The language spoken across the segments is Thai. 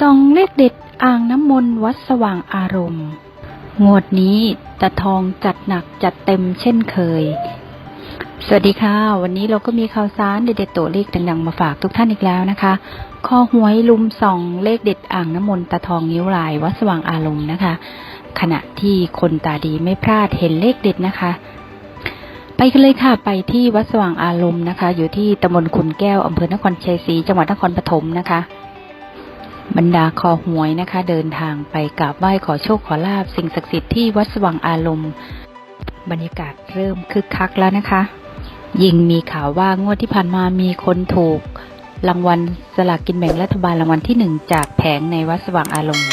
ส่องเลขเด็ดอ่างน้ำมนต์วัดสว่างอารมณ์ งวดนี้ตะทองจัดหนักจัดเต็มเช่นเคย สวัสดีค่ะ วันนี้เราก็มีข่าวสารเด็ดๆตัวเลขดังๆมาฝากทุกท่านอีกแล้วนะคะ ข้อหวยลุมส่องเลขเด็ดอ่างน้ำมนต์ตะทองนิ้วลายวัดสว่างอารมณ์นะคะ ขณะที่คนตาดีไม่พลาดเห็นเลขเด็ดนะคะไปกันเลยค่ะ ไปที่วัดสว่างอารมณ์นะคะ อยู่ที่ตำบลขุนแก้วอำเภอนครชัยศรีจังหวัดนครปฐมนะคะ บรรดาคอหวยนะคะ เดินทางไปกราบไหว้ขอโชคขอลาบสิ่งศักดิ์สิทธิ์ที่วัดสว่างอารมณ์ บรรยากาศเริ่มคึกคักแล้วนะคะ ยิ่งมีข่าวว่างวดที่ผ่านมามีคนถูก รางวัลสลากกินแบ่งรัฐบาลรางวัลที่หนึ่งจากแผงในวัดสว่างอารมณ์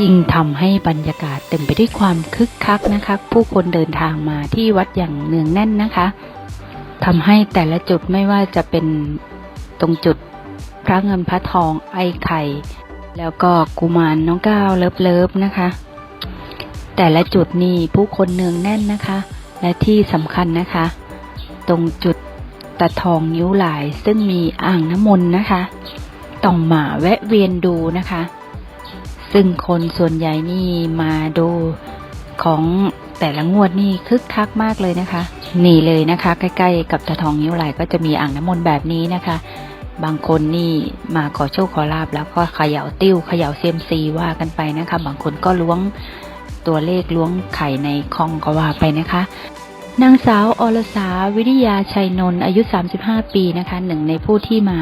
ยิ่งทำให้บรรยากาศเต็มไปด้วยความคึกคักนะคะ ผู้คนเดินทางมาที่วัดอย่างเนืองแน่นนะคะทำให้แต่ละจุดไม่ว่าจะเป็นตรงจุดพระเงินพระทองไอ้ไข่ แล้วก็กุมารน้องก้าวเลิฟเลิฟๆนะคะ แต่ละจุดนี่ผู้คนเนืองแน่นนะคะ และที่สำคัญนะคะ ตรงจุดตะทองนิ้วหลายซึ่งมีอ่างน้ำมนต์นะคะต้องมาแวะเวียนดูนะคะ ซึ่งคนส่วนใหญ่นี่มาดูของแต่ละงวดนี่คึกคักมากเลยนะคะ นี่เลยนะคะ ใกล้ๆ กับตะทองนิ้วไหลก็จะมีอ่างน้ำมนต์แบบนี้นะคะ บางคนนี่มาขอโชคขอลาบแล้วก็เขย่าติ้วเขย่าเซียมซีว่ากันไปนะคะ บางคนก็ล้วงตัวเลขล้วงไข่ในคลองก็ว่าไปนะคะนางสาวอรสาวิริยาชัยนนท์อายุ 35 ปีนะคะหนึ่งในผู้ที่มา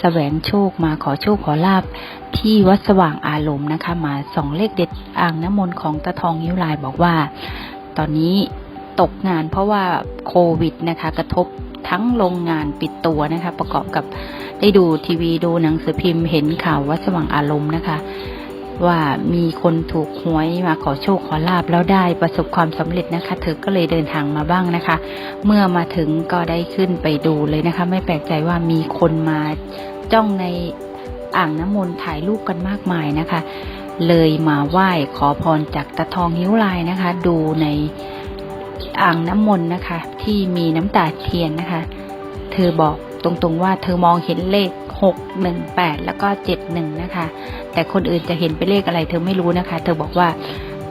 แสวงโชคมาขอโชคขอลาบที่วัดสว่างอารมณ์นะคะ มาส่องเลขเด็ดอ่างน้ำมนต์ของตะทองยิ้วลายบอกว่า ตอนนี้ตกงานเพราะว่าโควิดนะคะ กระทบ ทั้งโรงงานปิดตัวนะคะ ประกอบกับได้ดูทีวีดูหนังสือพิมพ์เห็นข่าววัดสว่างอารมณ์นะคะ ว่ามีคนถูกหวยมาขอโชคขอลาบแล้วได้ประสบความสำเร็จนะคะ เธอก็เลยเดินทางมาบ้างนะคะ เมื่อมาถึงก็ได้ขึ้นไปดูเลยนะคะ ไม่แปลกใจว่ามีคนมาจ้องในอ่างน้ำมนต์ถ่ายรูปกันมากมายนะคะ เลยมาไหว้ขอพรจากตะทองหิ้วลายนะคะ ดูใน อ่างน้ำมนต์นะคะ ที่มีน้ำตาเทียนนะคะ เธอบอกตรงๆว่าเธอมองเห็นเลขหกหนึ่งแปดแล้วก็เจ็ดหนึ่งนะคะ แต่คนอื่นจะเห็นเป็นเลขอะไร เธอไม่รู้นะคะ เธอบอกว่า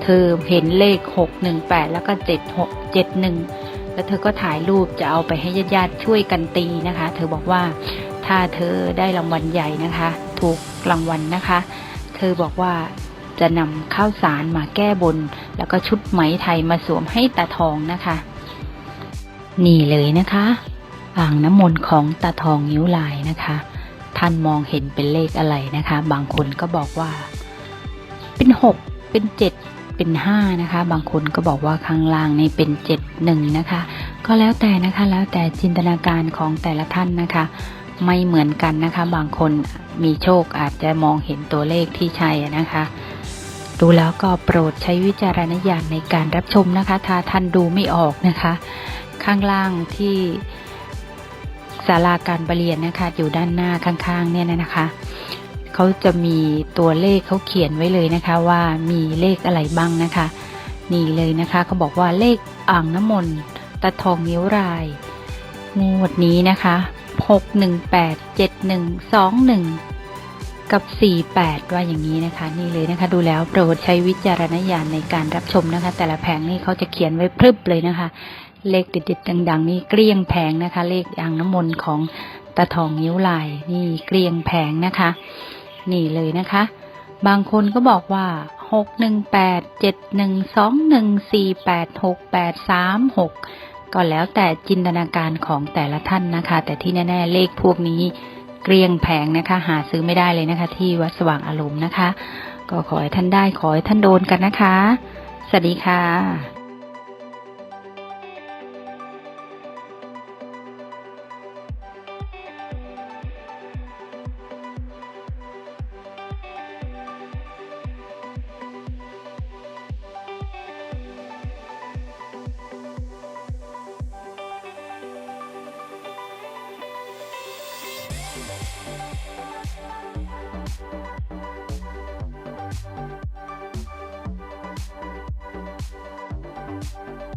เธอเห็นเลขหกหนึ่งแปดแล้วก็เจ็ดหกเจ็ดหนึ่งแล้วเธอก็ถ่ายรูปจะเอาไปให้ญาติๆช่วยกันตีนะคะ เธอบอกว่าถ้าเธอได้รางวัลใหญ่นะคะ ถูกรางวัลนะคะ เธอบอกว่า จะนำข้าวสารมาแก้บน แล้วก็ชุดไหมไทยมาสวมให้ตาทองนะคะ นี่เลยนะคะอ่างน้ำมนต์ของตาทองนิ้วลายนะคะ ท่านมองเห็นเป็นเลขอะไรนะคะ บางคนก็บอกว่า เป็นหกเป็นเจ็ดเป็นห้านะคะ บางคนก็บอกว่าข้างล่างนี่เป็นเจ็ดหนึ่งนะคะ ก็แล้วแต่นะคะแล้วแต่จินตนาการของแต่ละท่านนะคะไม่เหมือนกันนะคะ บางคนมีโชคอาจจะมองเห็นตัวเลขที่ใช่นะคะ ดูแล้วก็โปรดใช้วิจารณญาณในการรับชมนะคะ ถ้าท่านดูไม่ออกนะคะ ข้างล่างที่ศาลาการประเรียนนะคะ อยู่ด้านหน้าข้างๆ เนี่ยนะคะเขาจะมีตัวเลขเขาเขียนไว้เลยนะคะ ว่ามีเลขอะไรบ้างนะคะ นี่เลยนะคะเขาบอกว่าเลขอ่างน้ำมนต์ตะทองนิ้วรายงวดนี้นะคะ 6 1 8 7 1 2 1 กับสี่แปดว่าอย่างนี้นะคะ นี่เลยนะคะ ดูแล้วโปรดใช้วิจารณญาณในการรับชมนะคะ แต่ละแผงนี่เขาจะเขียนไว้พรึบเลยนะคะ เลขเด็ดๆดัง ๆ นี่เกลี้ยงแผงนะคะ เลขอ่างน้ำมนต์ของตะทองนิ้วลาย นี่เกลี้ยงแผงนะคะ นี่เลยนะคะ บางคนก็บอกว่าหกหนึ่งแปดเจ็ดหนึ่งสองหนึ่งสี่แปดหกแปดสามหกก็แล้วแต่จินตนาการของแต่ละท่านนะคะ แต่ที่แน่ ๆ เลขพวกนี้ เกลี้ยงแผงนะคะ หาซื้อไม่ได้เลยนะคะ ที่วัดสว่างอารมณ์นะคะ ก็ขอให้ท่านได้ขอให้ท่านโดนกันนะคะ สวัสดีค่ะ Thank you.